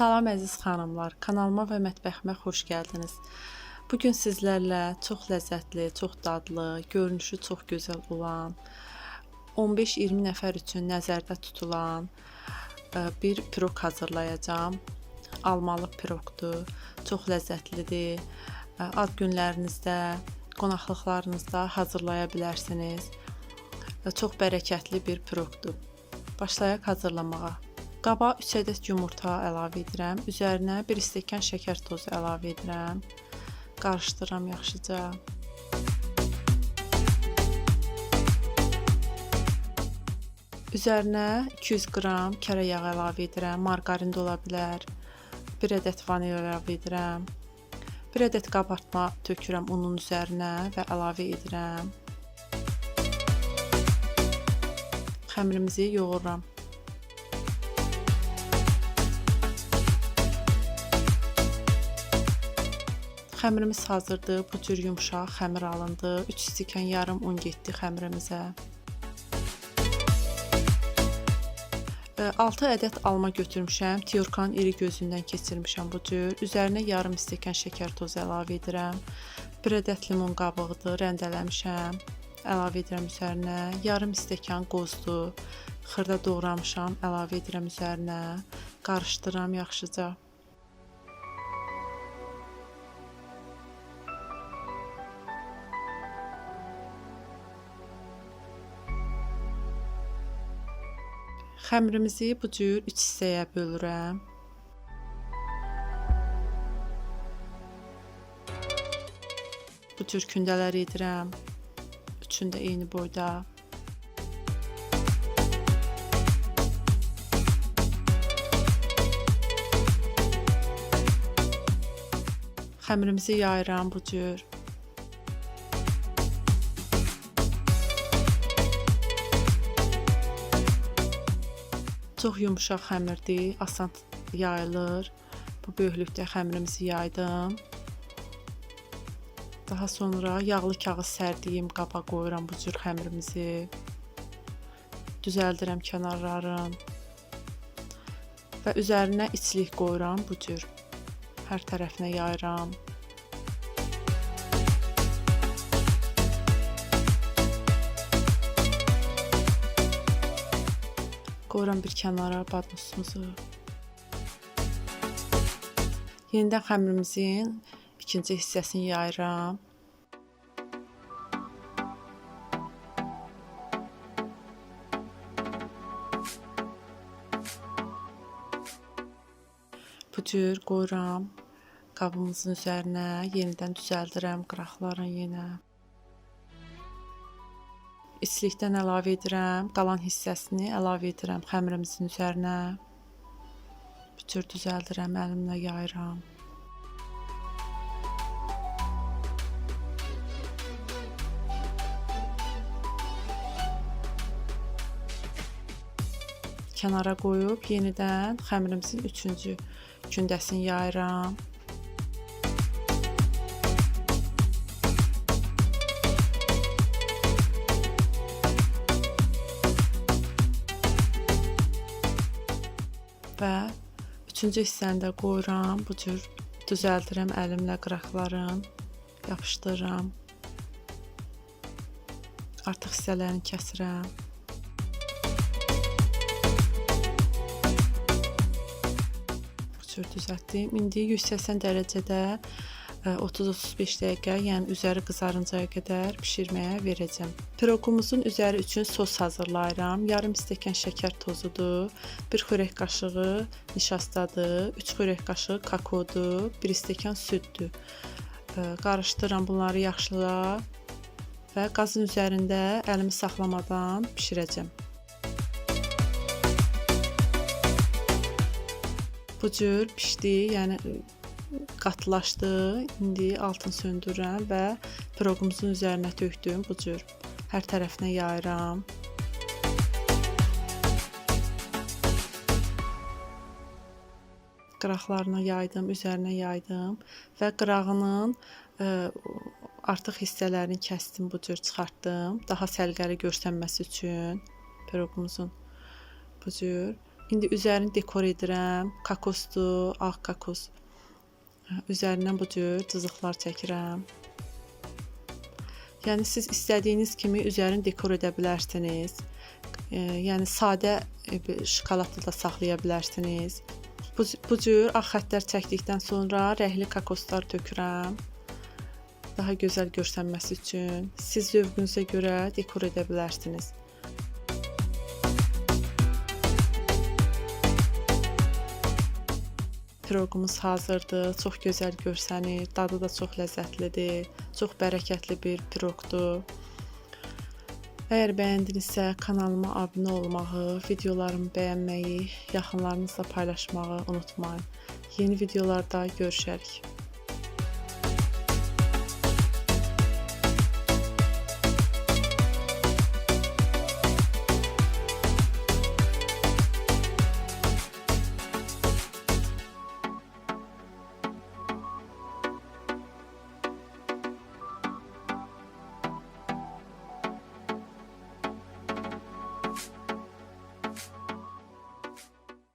Salam əziz xanımlar, kanalıma və mətbəximə xoş gəldiniz. Bu gün sizlərlə çox ləzzətli, çox dadlı, görünüşü çox gözəl olan, 15-20 nəfər üçün nəzərdə tutulan ə, bir piroq hazırlayacağam. Almalı piroqdur. Çox ləzzətlidir. Ə, Ad günlərinizdə, qonaqlıqlarınızda hazırlaya bilərsiniz. Ə, Çox bərəkətli bir piroqdur. Başlayaq hazırlamağa. Qaba 3 ədəd yumurta əlavə edirəm. Üzərinə 1 stəkan şəkər tozu əlavə edirəm. Qarışdıram yaxşıca. Üzərinə 200 qram kərə yağı əlavə edirəm. Margarin də ola bilər. 1 ədəd vanil əlavə edirəm. 1 ədəd qabartma tökürəm unun üzərinə və əlavə edirəm. Xəmirimizi yoğururam. Xəmirimiz hazırdır. Bu cür yumşaq xəmir alındı. 3 stəkan yarım un getdi xəmirimizə. 6 ədəd alma götürmüşəm. Tiyorkanın iri gözündən keçirmişəm bu cür. Üzərinə yarım stəkan şəkər tozu əlavə edirəm. 1 ədəd limon qabığıdır, rəndələmişəm. Əlavə edirəm üzərinə. Yarım stəkan qozdu. Xırda doğramışam, əlavə edirəm üzərinə. Qarışdıram yaxşıca. Xəmirimizi bu cür 3 hissəyə bölürəm. Bu cür kündələr edirəm. Üçünü də eyni boyda. Xəmirimizi yayıram bu cür. Çox yumşaq xəmirdir, asan yayılır. Bu böyüklükdə xəmirimizi yaydım. Daha sonra yağlı kağız sərdiyim qaba qoyuram bu cür xəmirimizi. Düzəldirəm kənarların. Və üzərinə içlik qoyuram bu cür. Hər tərəfinə yayıram. Qoyuram bir kənara badmusumuzu. Yenidən xəmirimizin ikinci hissəsini yayıram. Bu cür qoyuram qabımızın üzərinə, yenidən düzəldirəm qıraqların yenə. İçlikdən əlavə edirəm, qalan hissəsini əlavə edirəm xəmirimizin üzərinə. Cür düzəldirəm, əlimlə yayıram. Kənara qoyub yenidən xəmirimizin üçüncü kündəsini yayıram. Və üçüncü hissəni də qoyuram. Bu cür düzəldirəm əlimlə qıraqların, yapışdırıram. Artıq hissələrini kəsirəm. Bu cür düzəltdim. İndi 180 dərəcədə 30-35 dəqiqə, yəni üzəri qızarıncaya qədər bişirməyə verəcəm. Piroqumuzun üzəri üçün sos hazırlayıram. Yarım stəkan şəkər tozudur, 1 xörək qaşığı nişastadır, 3 xörək qaşığı kakaodur, 1 stəkan süddür. Ə, Qarışdıram bunları yaxşıla və qazın üzərində əlimi saxlamadan bişirəcəm. Bu cür pişdi, yəni qatılaşdı. İndi altını söndürürəm və piroqumuzun üzərinə tökdüm bu cür. Hər tərəfinə yayıram. Qıraqlarına yaydım, üzərinə yaydım və qırağının ə, artıq hissələrini kəsdim, bu cür çıxartdım. Daha səliqəli görsənməsi üçün piroqumuzun bu cür İndi üzərini dekor edirəm. Kokosdur, ağ kokos. Üzərindən bu cür cızıqlar çəkirəm. Yəni siz istədiyiniz kimi üzərini dekor edə bilərsiniz. Yəni sadə e, şokoladlı da saxlaya bilərsiniz. Bu, bu cür ağ xəttlər çəkdikdən sonra rəhli kokoslar tökürəm. Daha gözəl görsənməsi üçün siz zövqünüzə görə dekor edə bilərsiniz. Piroqumuz hazırdır. Çox gözəl görsənir. Dadı da çox ləzzətlidir. Çox bərəkətli bir piroqdur. Əgər bəyəndinizsə kanalıma abunə olmağı, videolarımı bəyənməyi, yaxınlarınızla paylaşmağı unutmayın. Yeni videolarda görüşərik.